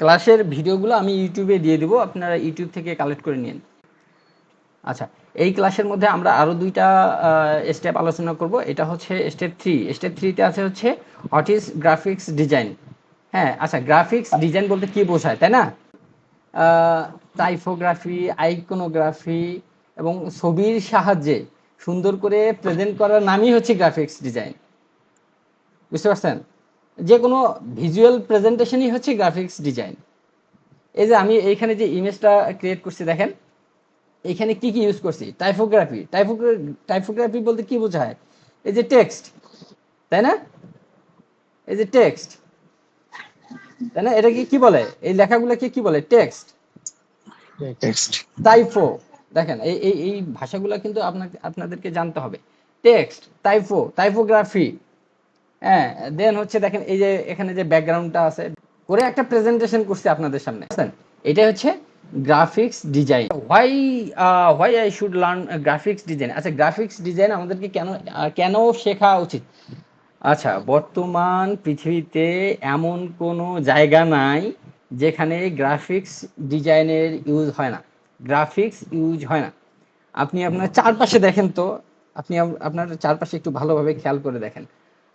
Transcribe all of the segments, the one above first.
ক্লাসের ভিডিওগুলো আমি ইউটিউবে দিয়ে দেবো, আপনারা ইউটিউব থেকে কালেক্ট করে নিন। আচ্ছা এই ক্লাসের মধ্যে আমরা আরও দুইটা স্টেপ আলোচনা করব। এটা হচ্ছে স্টেপ থ্রি স্টেপ থ্রিতে আছে হচ্ছে হোয়াট ইজ গ্রাফিক্স ডিজাইন হ্যাঁ আচ্ছা গ্রাফিক্স ডিজাইন বলতে কি বোঝায়, তাই না? টাইফোগ্রাফি আইকোনোগ্রাফি এবং ছবির সাহায্যে সুন্দর করে প্রেজেন্ট করার নামই হচ্ছে গ্রাফিক্স ডিজাইন বুঝতে পারছেন? যে কোনো ভিজুয়াল প্রেজেন্টেশনই হচ্ছে গ্রাফিক্স ডিজাইন এই যে আমি এইখানে যে ইমেজটা ক্রিয়েট করছি দেখেন এখানে কি কি ইউজ করছি? টাইপোগ্রাফি টাইপোগ্রাফি বলতে কি বোঝায়? এই যে টেক্সট তাই না? এই যে টেক্সট তাই না? এটা কি কি বলে? এই লেখাগুলোকে কি বলে? টেক্সট টেক্সট টাইফো দেখেন এই এই এই ভাষাগুলো কিন্তু আপনাকে আপনাদেরকে জানতে হবে। টেক্সট টাইফো টাইপোগ্রাফি হ্যাঁ দেন হচ্ছে দেখেন এই যে এখানে যে ব্যাকগ্রাউন্ডটা আছে করে একটা প্রেজেন্টেশন করছি আপনাদের সামনে। বুঝছেন? এটা হচ্ছে graphics design why why I should learn graphics design আচ্ছা গ্রাফিক্স ডিজাইন আমাদেরকে কেন কেন শেখা উচিত? আচ্ছা বর্তমান পৃথিবীতে এমন কোনো জায়গা নাই যেখানে গ্রাফিক্স ডিজাইনের ইউজ হয় না। গ্রাফিক্স ইউজ হয় না। আপনি আপনার চারপাশে দেখেন তো, আপনি আপনার চারপাশে একটু ভালোভাবে খেয়াল করে দেখেন।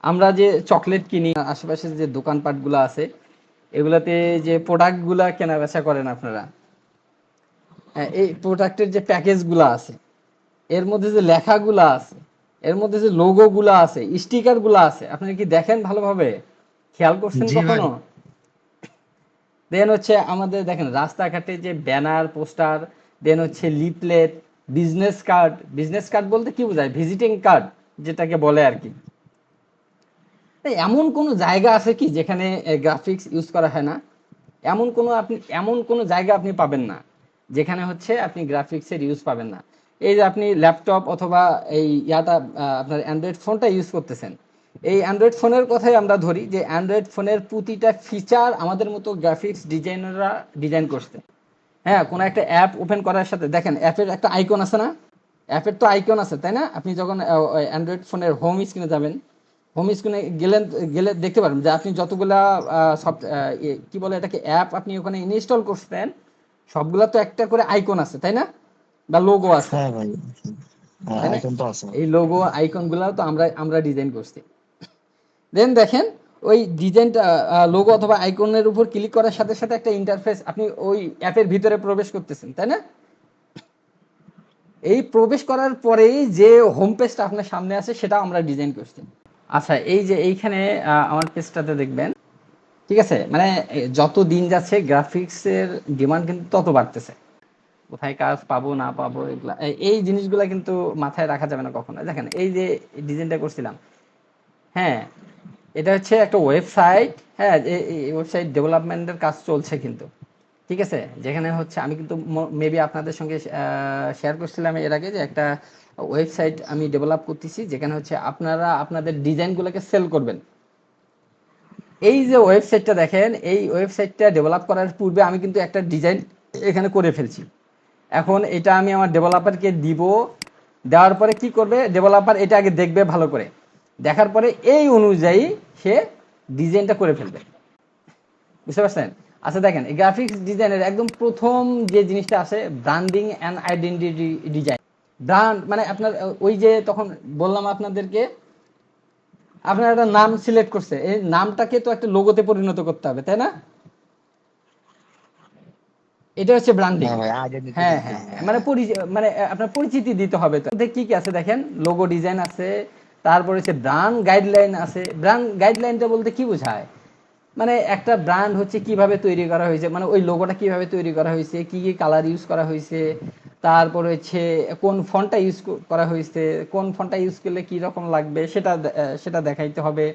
আমরা যে চকলেট কিনি আশেপাশে যে দোকানপাটগুলো আছে এগুলাতে যে প্রোডাক্টগুলা কেনা বেচা করেন আপনারা হ্যাঁ, এই প্রোডাক্টের যে প্যাকেজগুলো আছে এর মধ্যে যে লেখাগুলো আছে এর মধ্যে যে লোগোগুলো আছে স্টিকারগুলো আছে আপনি কি দেখেন ভালোভাবে? খেয়াল করছেন কখনো? দেন হচ্ছে আমাদের দেখেন রাস্তাঘাটে যে ব্যানার পোস্টার দেন হচ্ছে leaflet business card business card বলতে কি বোঝায়? ভিজিটিং কার্ড যেটাকে বলে আর কি। এমন কোন জায়গা আছে কি যেখানে গ্রাফিক্স ইউজ করা হয় না? এমন কোন আপনি, এমন কোন জায়গা আপনি পাবেন না, যেখানে হচ্ছে আপনি গ্রাফিক্সের ইউজ পাবেন না। এই যে আপনি ল্যাপটপ অথবা এই ইয়াটা আপনার অ্যান্ড্রয়েড ফোনটা ইউজ করতেছেন। এই অ্যান্ড্রয়েড ফোনের কথাই আমরা ধরি যে অ্যান্ড্রয়েড ফোনের প্রতিটা ফিচার আমাদের মতো গ্রাফিক্স ডিজাইনাররা ডিজাইন করছে। হ্যাঁ কোনো একটা অ্যাপ ওপেন করার সাথে, দেখেন অ্যাপের একটা আইকন আছে না? অ্যাপের তো আইকন আছে, তাই না? আপনি যখন অ্যান্ড্রয়েড ফোনের হোম স্ক্রিনে যাবেন হোম স্ক্রিনে গেলেন গেলে দেখতে পারবেন যে আপনি যতগুলা সব কি বলে এটাকে অ্যাপ আপনি ওখানে ইনস্টল করছেন সবগুলা তো একটা করে আইকন আছে তাই না? বা লোগো আছে। হ্যাঁ ভাই হ্যাঁ আইকন তো আছে। এই লোগো আইকনগুলা তো আমরা আমরা ডিজাইন করছি। দেন দেখেন ওই ডিজাইনটা লোগো অথবা আইকনের উপর ক্লিক করার সাথে সাথে একটা ইন্টারফেস আপনি ওই অ্যাপের ভিতরে প্রবেশ করতেছেন তাই না? এই প্রবেশ করার পরেই যে হোম পেজটা আপনার সামনে আছে সেটা আমরা ডিজাইন করছি। আচ্ছা এই যে এইখানে আমার পেজটাতে দেখবেন। ঠিক আছে? মানে যত দিন যাচ্ছে গ্রাফিক্সের ডিমান্ড কিন্তু তত বাড়তেছে। কোথায় কাজ পাবো, না পাবো, এগুলা এই- জিনিসগুলা কিন্তু মাথায় রাখা যাবে না কখনো। দেখেন, এই যে ডিজাইনটা করছিলাম হ্যাঁ এটা হচ্ছে একটা ওয়েবসাইট হ্যাঁ ওয়েবসাইট ডেভেলপমেন্টের কাজ চলছে কিন্তু। ঠিক আছে? যেখানে হচ্ছে আমি কিন্তু মেবি আপনাদের সঙ্গে শেয়ার করছিলাম এর আগে যে একটা ওয়েবসাইট আমি ডেভেলপ করতেছি, যেখানে হচ্ছে আপনারা আপনাদের ডিজাইনগুলোকে সেল করবেন। এই যে ওয়েবসাইটটা দেখেন, এই ওয়েবসাইটটা ডেভেলপ করার পূর্বে আমি কিন্তু একটা ডিজাইন এখানে করে ফেলছি। এখন এটা আমি আমার ডেভেলপারকে দিব, দেওয়ার পরে কি করবে? ডেভেলপার এটা আগে দেখবে ভালো করে। দেখার পরে এই অনুযায়ী সে ডিজাইনটা করে ফেলবে। বুঝতে পারছেন? আচ্ছা দেখেন এই গ্রাফিক্স ডিজাইনের একদম প্রথম যে জিনিসটা আছে branding and identity design brand মানে আপনার ওই যে তখন বললাম আপনাদেরকে আপনার একটা নাম সিলেক্ট করছে এই নামটাকে তো একটা লোগোতে পরিণত করতে হবে তাই না? এটা হচ্ছে ব্র্যান্ডিং হ্যাঁ দিতে হ্যাঁ হ্যাঁ হ্যাঁ। মানে মানে আপনার পরিচিতি দিতে হবে তো। কি কি আছে দেখেন? লোগো ডিজাইন আছে তারপরে হচ্ছে ব্র্যান্ড গাইডলাইন আছে। ব্র্যান্ড গাইডলাইনটা বলতে কি বোঝায়? মানে একটা ব্র্যান্ড হচ্ছে কীভাবে তৈরি করা হয়েছে মানে ওই লোগোটা কীভাবে তৈরি করা হয়েছে, কি কি কালার ইউজ করা হয়েছে, তারপর হচ্ছে কোন ফন্টটা ইউজ করা হয়েছে, কোন ফন্টটা ইউজ করলে কি রকম লাগবে, সেটা সেটা দেখাইতে হবে।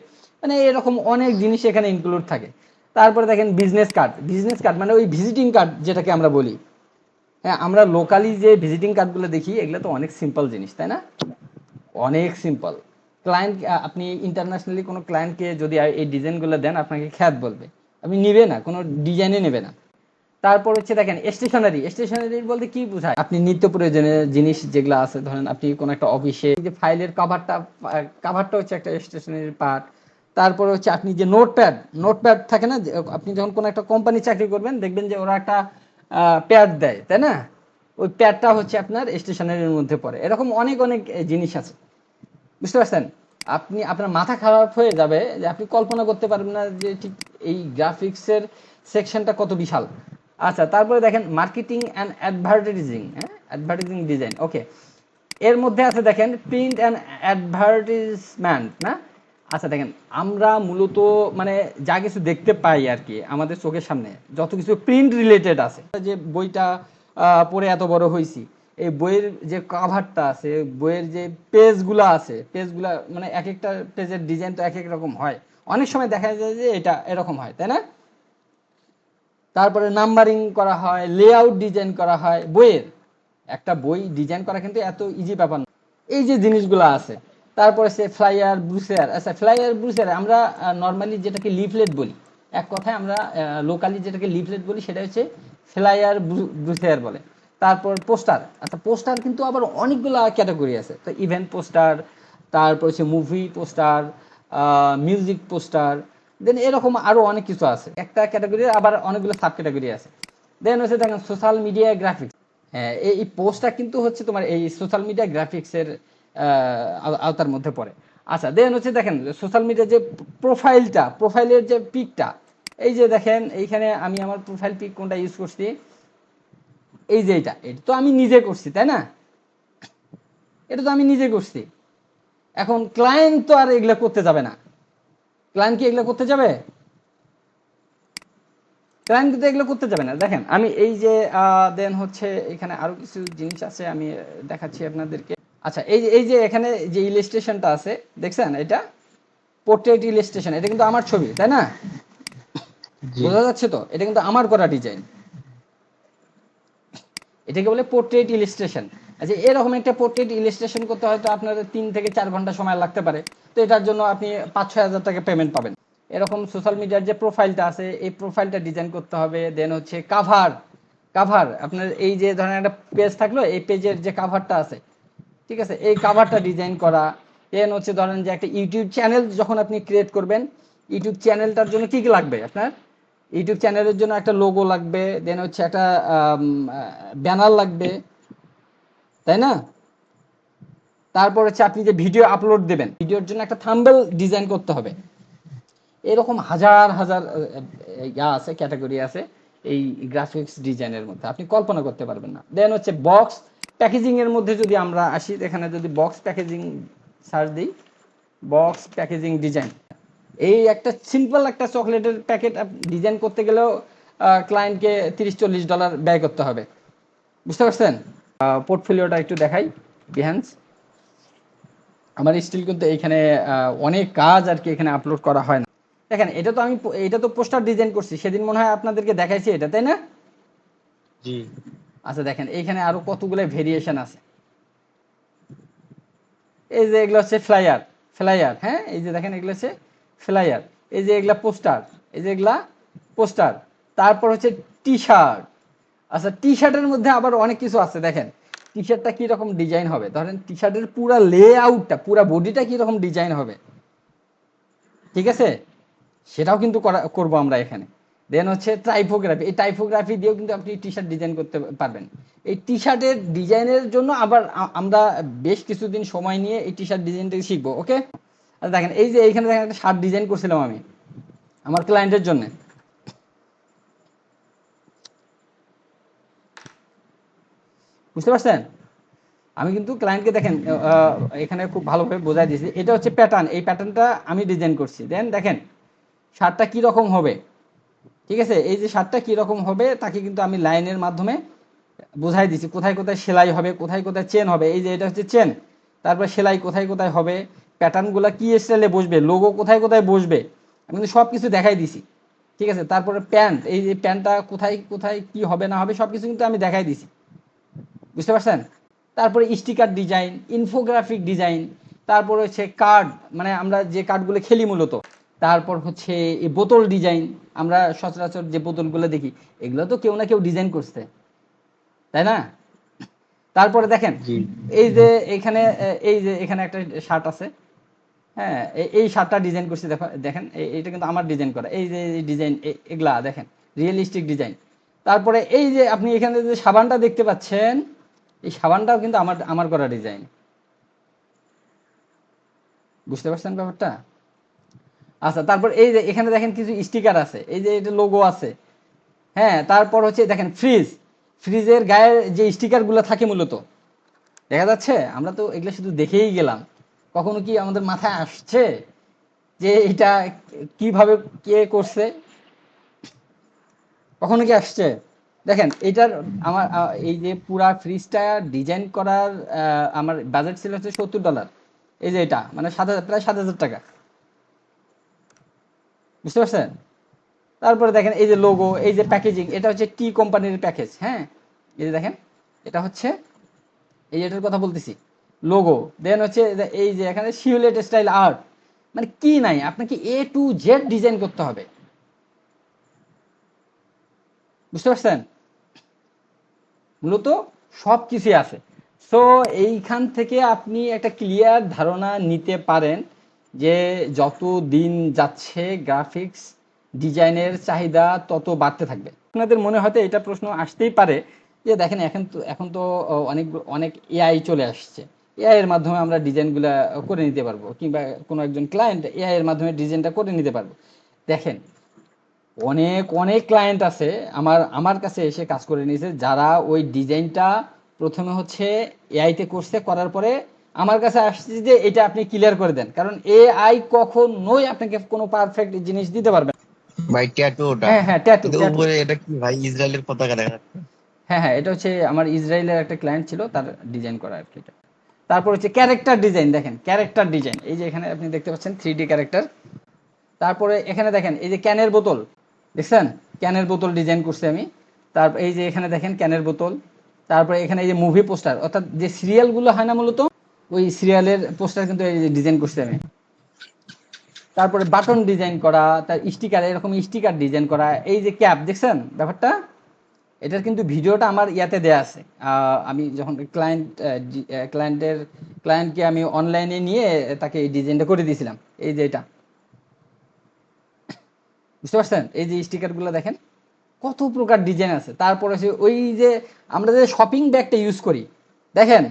মানে এরকম অনেক জিনিস এখানে ইনক্লুড থাকে। তারপরে দেখেন বিজনেস কার্ড বিজনেস কার্ড মানে ওই ভিজিটিং কার্ড যেটাকে আমরা বলি। হ্যাঁ আমরা লোকালি যে ভিজিটিং কার্ডগুলো দেখি, এগুলো তো অনেক সিম্পল জিনিস, তাই না? অনেক সিম্পল ক্লায়েন্ট আপনি ইন্টারন্যাশনালি কোনো ক্লায়েন্টকে যদি এই ডিজাইনগুলো দেন, আপনাকে খ্যাত বলবে। আপনি নিবে না, কোনো ডিজাইনে নেবে না। তারপর হচ্ছে দেখেন স্টেশনারি স্টেশনারি বলতে কি বোঝায়? আপনি নিত্য প্রয়োজনীয় জিনিস যেগুলো আছে, ধরেন আপনি কোনো একটা অফিসে যে ফাইলের কাভারটা কাভারটা হচ্ছে একটা স্টেশনারি পার্ট তারপরে হচ্ছে আপনি যে নোটপ্যাড নোটপ্যাড থাকে না আপনি যখন কোনো একটা কোম্পানি চাকরি করবেন, দেখবেন যে ওরা একটা প্যাড দেয়, তাই না? ওই প্যাডটা হচ্ছে আপনার স্টেশনারির মধ্যে পড়ে। এরকম অনেক অনেক জিনিস আছে। বুঝতে পারছেন? আপনি আপনার মাথা খারাপ হয়ে যাবে যে আপনি কল্পনা করতে পারবেন না যে ঠিক এই গ্রাফিক্সের সেকশনটা কত বিশাল। আচ্ছা তারপরে দেখেন মার্কেটিং অ্যান্ড অ্যাডভার্টাইজিং হ্যাঁ? Advertising design, okay. এর মধ্যে আছে দেখেন প্রিন্ট অ্যান্ড অ্যাডভার্টিজমেন্ট না? আচ্ছা দেখেন আমরা মূলত মানে যা কিছু দেখতে পাই আর কি আমাদের চোখের সামনে, যত কিছু প্রিন্ট রিলেটেড আছে। যে বইটা পড়ে এত বড় হয়েছি এই বইয়ের যে কাভারটা আছে, বইয়ের যে পেজগুলো আছে পেজগুলো মানে এক একটা পেজের ডিজাইন তো এক এক রকম হয়। অনেক সময় দেখা যায় যে এটা এরকম হয়, তাই না? তারপরে নাম্বারিং করা হয় লেআউট ডিজাইন করা হয়, বইয়ের। একটা বই ডিজাইন করা কিন্তু এত ইজি ব্যাপার না। এই যে জিনিসগুলো আছে, তারপরে সে ফ্লাইয়ার ব্রুসেয়ার আচ্ছা ফ্লাইয়ার ব্রুসেয়ার আমরা নর্মালি যেটাকে লিফলেট বলি, এক কথায় আমরা লোকালি যেটাকে লিফলেট বলি, সেটা হচ্ছে ফ্লাইয়ার ব্রুসেয়ার বলে। তারপর পোস্টার। আচ্ছা পোস্টার কিন্তু আবার অনেকগুলো ক্যাটাগরি আছে। তো ইভেন্ট পোস্টার, তারপর হচ্ছে movie poster music poster, then এরকম আরও অনেক কিছু আছে। একটা ক্যাটাগরি, আবার অনেকগুলো সাব ক্যাটাগরি আছে। দেন হচ্ছে দেখেন সোশ্যাল মিডিয়া গ্রাফিক্স। হ্যাঁ এই পোস্টটা কিন্তু হচ্ছে তোমার এই সোশ্যাল মিডিয়া গ্রাফিক্সের আওতার মধ্যে পড়ে। আচ্ছা দেন হচ্ছে দেখেন সোশ্যাল মিডিয়ার যে প্রোফাইলটা, প্রোফাইলের যে পিকটা, এই যে দেখেন এইখানে আমি আমার প্রোফাইল পিক কোনটা ইউজ করছি? এই যে এটা এটা তো আমি নিজে করছি তাই না? এটা তো আমি নিজে করছি। এখন ক্লায়েন্ট তো আর এগুলা করতে যাবে না। ক্লায়েন্ট কি এগুলো করতে যাবে? ক্লায়েন্ট কিন্তু এগুলো করতে যাবে না। দেখেন আমি এই যে দেন হচ্ছে এখানে আরও কিছু জিনিস আছে আমি দেখাচ্ছি আপনাদেরকে। আচ্ছা এই যে এই যে এখানে যে ইলিস্ট্রেশনটা আছে দেখছেন এটা? পোর্ট্রেট ইলিস্ট্রেশন এটা কিন্তু আমার ছবি তাই না? বোঝা যাচ্ছে তো? এটা কিন্তু আমার করা ডিজাইন এটাকে বলে পোর্ট্রেট ইলিস্ট্রেশন আচ্ছা এরকম একটা পোর্ট্রেট ইলিস্ট্রেশন করতে হয়তো আপনার তিন থেকে চার ঘণ্টা সময় লাগতে পারে। তো এটার জন্য আপনি পাঁচ ছয় হাজার টাকা পেমেন্ট পাবেন। এরকম সোশ্যাল মিডিয়ার যে প্রোফাইলটা আছে, এই প্রোফাইলটা ডিজাইন করতে হবে। দেন হচ্ছে কাভার কাভার আপনার এই যে ধরেন একটা পেজ থাকল, এই পেজের যে কাভারটা আছে, ঠিক আছে? এই কাভারটা ডিজাইন করা। দেন হচ্ছে ধরেন যে একটা ইউটিউব চ্যানেল যখন আপনি ক্রিয়েট করবেন ইউটিউব চ্যানেলটার জন্য কি কি লাগবে আপনার? ইউটিউব চ্যানেলের জন্য একটা লোগো লাগবে দেন হচ্ছে একটা ব্যানার লাগবে, তাই না? তারপর হচ্ছে আপনি যে ভিডিও আপলোড দেবেন ভিডিওর জন্য একটা থাম্বেল ডিজাইন করতে হবে। এরকম হাজার হাজার ইয়া আছে ক্যাটাগরি আছে, এই গ্রাফিক্স ডিজাইনের মধ্যে। আপনি কল্পনা করতে পারবেন না। দেন হচ্ছে বক্স প্যাকেজিং এর মধ্যে যদি আমরা আসি, এখানে যদি বক্স প্যাকেজিং সার্চ দিই বক্স প্যাকেজিং ডিজাইন এই একটা সিম্পল একটা চকলেটের প্যাকেট ডিজাইন করতে গেলেও ক্লায়েন্টকে তিরিশ চল্লিশ ডলার ব্যয় করতে হবে। বুঝতে পারছেন? পোর্টফোলিওটা একটু দেখাই বিহান্স আমার স্টিল কিন্তু এখানে অনেক কাজ আর কি এখানে আপলোড করা হয় না। দেখেন এটা তো আমি এটা তো পোস্টার ডিজাইন করছি সেদিন মনে হয় আপনাদেরকে দেখাইছি এটা তাই না? জি। আচ্ছা দেখেন এইখানে আরও কতগুলো ভেরিয়েশন আছে। এই যে এগুলো হচ্ছে ফ্লাইয়ার ফ্লাইয়ার হ্যাঁ? এই যে দেখেন এগুলো হচ্ছে ফ্লাইয়ার এই যে এগুলা পোস্টার, এই যে এগুলা পোস্টার। তারপর হচ্ছে টি শার্ট আচ্ছা টি শার্টের মধ্যে আবার অনেক কিছু আছে, দেখেন। টি শার্টটা কীরকম ডিজাইন হবে? ধরেন টি শার্টের পুরা লে আউটটা পুরা বডিটা কীরকম ডিজাইন হবে? ঠিক আছে? সেটাও কিন্তু করা, করব আমরা এখানে। দেন হচ্ছে টাইপোগ্রাফি এই টাইপোগ্রাফি দিয়েও কিন্তু আপনি টি শার্ট ডিজাইন করতে পারবেন। এই টি শার্টের ডিজাইনের জন্য আবার আমরা বেশ কিছুদিন সময় নিয়ে এই টি শার্ট ডিজাইনটা শিখব ওকে দেখেন, এই যে এইখানে দেখেন একটা শার্ট ডিজাইন করছিলাম আমি, আমার ক্লায়েন্টের জন্য। বুঝতে পারছেন? আমি কিন্তু ক্লায়েন্টকে দেখেন এখানে খুব ভালোভাবে বোঝাই দিয়েছি। এটা হচ্ছে প্যাটার্ন এই প্যাটার্নটা আমি ডিজাইন করছি। দেন দেখেন শার্টটা কি রকম হবে? ঠিক আছে? এই যে শার্টটা কি রকম হবে, তাকে কিন্তু আমি লাইনের মাধ্যমে বোঝাই দিছি কোথায় কোথায় সেলাই হবে, কোথায় কোথায় চেন হবে? এই যে এটা হচ্ছে চেন তারপর সেলাই কোথায় কোথায় হবে? প্যাটার্নগুলো কি স্টাইলে বসবে? লোগো কোথায় কোথায় বসবে? আমি কিন্তু সব কিছু দেখাই দিছি। ঠিক আছে? তারপরে প্যান্ট এই যে প্যান্টটা কোথায় কোথায় কি হবে না হবে সব কিছু কিন্তু আমি দেখাই দিছি। বুঝতে পারছেন? তারপরে স্টিকার ডিজাইন ইনফোগ্রাফিক ডিজাইন তারপর হচ্ছে কার্ড মানে আমরা যে কার্ডগুলো খেলি মূলত। তারপর হচ্ছে এই বোতল ডিজাইন আমরা সচরাচর যে বোতলগুলো দেখি এগুলো তো কেউ না কেউ ডিজাইন করছে। তাই না? তারপরে দেখেন এই যে এখানে এই যে এখানে একটা শার্ট আছে। হ্যাঁ এই শার্টটা ডিজাইন করছি, দেখো, দেখেন, এ- এইটা কিন্তু আমার ডিজাইন করা। এই যে ডিজাইন এগুলা, দেখেন রিয়েলিস্টিক ডিজাইন তারপরে এই যে আপনি এখানে যে সাবানটা দেখতে পাচ্ছেন, এই সাবানটাও কিন্তু আমার আমার করা ডিজাইন বুঝতে পারছেন ব্যাপারটা? আচ্ছা তারপর এই যে এখানে দেখেন কিছু স্টিকার আছে। এই যে এটা লোগো আছে। হ্যাঁ তারপর হচ্ছে দেখেন ফ্রিজ ফ্রিজের গায়ের যে স্টিকারগুলো থাকে মূলত, দেখা যাচ্ছে? আমরা তো এগুলো শুধু দেখেই গেলাম। কখনো কি আমাদের মাথায় আসছে যে এটা কীভাবে কে করছে? কখনো কি আসছে? দেখেন, এটার আমার এই যে পুরা ফ্রিজটা ডিজাইন করার আমার বাজেট ছিল হচ্ছে সত্তর ডলার এই যে এটা মানে সাত হাজার, প্রায় সাত হাজার টাকা। বুঝতে পারছেন? তারপরে দেখেন, এই যে লোগো এই যে প্যাকেজিং এটা হচ্ছে টি কোম্পানির প্যাকেজ হ্যাঁ? এই যে দেখেন, এটা হচ্ছে, এই এটার কথা বলতেছি। লোগো দেন হচ্ছে এই যে এখানে শিউলেট স্টাইল আর্ট মানে কি নাই? আপনাকে এ টু জেড ডিজাইন করতে হবে। বুঝতে পারছেন? মূলত সব কিছুই আছে। সো এইখান থেকে আপনি একটা ক্লিয়ার ধারণা নিতে পারেন যে যত দিন যাচ্ছে গ্রাফিক্স ডিজাইনের চাহিদা, তত বাড়তে থাকবে। আপনাদের মনে হয়তো এটা প্রশ্ন আসতেই পারে যে দেখেন এখন তো এখন তো অনেক অনেক এআই চলে আসছে। এআই এর মাধ্যমে আমরা ডিজাইনগুলো করে নিতে পারব কিংবা কোনো একজন ক্লায়েন্ট এআই এর মাধ্যমে ডিজাইনটা করে নিতে পারব। দেখেন অনেক অনেক ক্লায়েন্ট আছে আমার আমার কাছে এসে কাজ করে নিয়েছে যারা ওই ডিজাইনটা প্রথমে হচ্ছে এআইতে করছে করার পরে আমার কাছে আসছে যে এটা আপনি ক্লিয়ার করে দেন। কারণ এআই কখনোই আপনাকে কোনো পারফেক্ট জিনিস দিতে পারবে না। ভাই ট্যাটু ওটা? হ্যাঁ হ্যাঁ ট্যাটু উপরে এটা কি ভাই ইসরায়েলের পতাকা দেখা হ্যাঁ হ্যাঁ এটা হচ্ছে আমার ইসরায়েলের একটা ক্লায়েন্ট ছিল তার ডিজাইন করা আর কি এটা। তারপর হচ্ছে ক্যারেক্টার ডিজাইন দেখেন ক্যারেক্টার ডিজাইন এই যে এখানে আপনি দেখতে পাচ্ছেন থ্রি ডি ক্যারেক্টার তারপরে এখানে দেখেন, এই যে ক্যানের বোতল, দেখছেন? ক্যানের বোতল ডিজাইন করছি আমি। তারপর এই যে এখানে দেখেন ক্যানের বোতল। তারপরে এখানে এই যে মুভি পোস্টার অর্থাৎ যে সিরিয়ালগুলো হয় না মূলত, ওই সিরিয়ালের পোস্টার কিন্তু এই যে ডিজাইন করছি আমি। তারপরে বাটন ডিজাইন করা, তার স্টিকার এরকম স্টিকার ডিজাইন করা, এই যে ক্যাপ দেখছেন ব্যাপারটা? এটার কিন্তু ভিডিওটা আমার ইয়াতে দেয়া আছে। আমি যখন ক্লায়েন্ট ক্লায়েন্টের ক্লায়েন্টকে আমি অনলাইনে নিয়ে তাকে এই ডিজাইনটা করে দিয়েছিলাম। এই যে এটা। বুঝতে পারছেন? এই যে স্টিকারগুলো দেখেন, কত প্রকার ডিজাইন আছে। তারপরে হচ্ছে ওই যে আমরা যে শপিং ব্যাগটা ইউজ করি, দেখেন,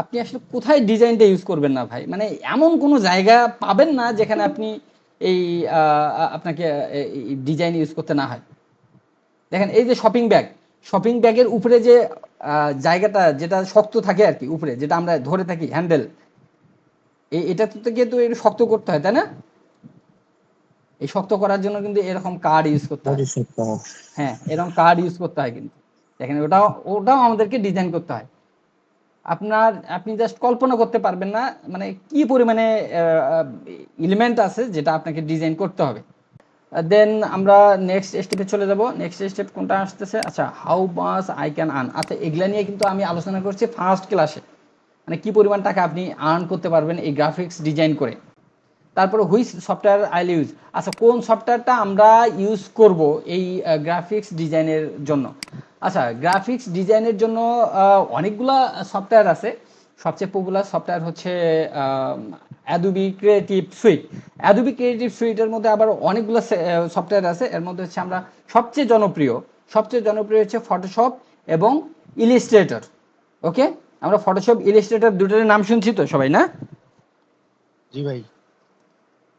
আপনি আসলে কোথায় ডিজাইনটা ইউজ করবেন না ভাই? মানে এমন কোনো জায়গা পাবেন না যেখানে আপনি এই আপনাকে ডিজাইন ইউজ করতে না হয়। দেখেন এই যে শপিং ব্যাগ শপিং ব্যাগের উপরে যে জায়গাটা যেটা শক্ত থাকে আর কি উপরে যেটা আমরা ধরে থাকি হ্যান্ডেল এই এটা তো থেকে তো একটু শক্ত করতে হয় তাই না? এই শক্ত করার জন্য কিন্তু এরকম কার্ড ইউজ করতে হয়। হ্যাঁ এরকম কার্ড ইউজ করতে হয় কিন্তু। দেখেন ওটাও ওটাও আমাদেরকে ডিজাইন করতে হয়। আপনার আপনি জাস্ট কল্পনা করতে পারবেন না মানে কি পরিমাণে এলিমেন্ট আছে যেটা আপনাকে ডিজাইন করতে হবে। দেন আমরা নেক্সট স্টেপে চলে যাব। নেক্সট স্টেপ কোনটা আসতেছে? আচ্ছা how much I can earn আচ্ছা এগুলা নিয়ে কিন্তু আমি আলোচনা করছি ফার্স্ট ক্লাসে মানে কি পরিমাণ টাকা আপনি আর্ন করতে পারবেন এই গ্রাফিক্স ডিজাইন করে। তারপরে হুইচ সফটওয়্যার আইল ইউজ আচ্ছা কোন সফটওয়্যারটা আমরা ইউজ করব এই গ্রাফিক্স ডিজাইনের জন্য? আচ্ছা গ্রাফিক্স ডিজাইনের জন্য অনেকগুলা সফটওয়্যার আছে। সবচেয়ে পপুলার সফটওয়্যার হচ্ছে Adobe creative suite Adobe creative সুইটের মধ্যে আবার অনেকগুলো সফটওয়্যার আছে। এর মধ্যে হচ্ছে আমরা সবচেয়ে জনপ্রিয় সবচেয়ে জনপ্রিয় হচ্ছে ফটোশপ এবং ইলিস্ট্রেটর ওকে আমরা ফটোশপ ইলিস্ট্রেটর দুটোর নাম শুনছি তো সবাই না? জি ভাই।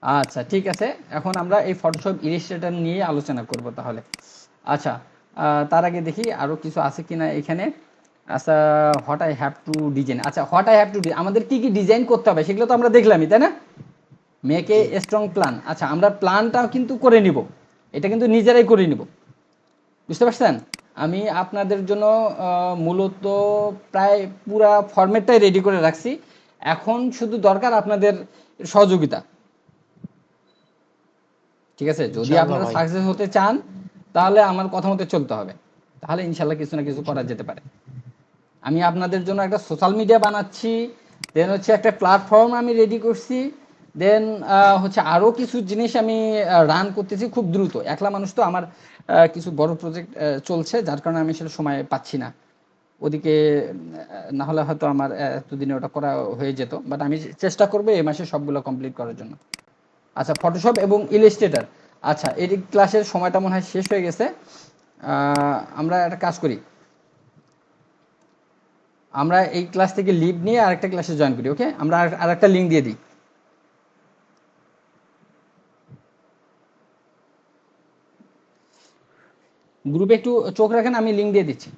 আচ্ছা ঠিক আছে। এখন আমরা এই ফটোশপ ইলিস্ট্রেটর নিয়ে আলোচনা করব তাহলে। আচ্ছা আহ, তার আগে দেখি আরও কিছু আছে কিনা এখানে। আচ্ছা what I have to design আচ্ছা হোয়াট আই হ্যাভ টু আমাদের কি কি ডিজাইন করতে হবে? সেগুলো তো আমরা দেখলামই তাই না? মেকে স্ট্রং প্ল্যান আচ্ছা আমরা প্ল্যানটাও কিন্তু করে নিব। এটা কিন্তু নিজেরাই করে নিব। বুঝতে পারছেন? আমি আপনাদের জন্য মূলত প্রায় পুরা ফরম্যাটটাই রেডি করে রাখছি। এখন শুধু দরকার আপনাদের সহযোগিতা। ঠিক আছে? যদি আপনারা সাকসেস হতে চান তাহলে আমার কথা মতো চলতে হবে। তাহলে ইনশাল্লাহ কিছু না কিছু করা যেতে পারে। আমি আপনাদের জন্য একটা সোশ্যাল মিডিয়া বানাচ্ছি দেন হচ্ছে একটা প্ল্যাটফর্ম আমি রেডি করছি দেন হচ্ছে আরও কিছু জিনিস আমি রান করতেছি খুব দ্রুত। একলা মানুষ তো আমার কিছু বড় প্রজেক্ট চলছে, যার কারণে আমি সেটা সময় পাচ্ছি না। ওদিকে না হলে হয়তো আমার এতদিনে ওটা করা হয়ে যেত বাট আমি চেষ্টা করব এই মাসে সবগুলো কমপ্লিট করার জন্য। আচ্ছা ফটোশপ এবং ইলাস্ট্রেটর আচ্ছা এই ক্লাসের সময়টা মনে হয় শেষ হয়ে গেছে। আমরা একটা কাজ করি। আমরা এই ক্লাস থেকে লিভ নিয়ে আরেকটা ক্লাসে জয়েন করি ওকে আমরা আর- একটা লিঙ্ক দিয়ে দিই। গ্রুপে একটু চোখ রাখেন, আমি লিঙ্ক দিয়ে দিচ্ছি।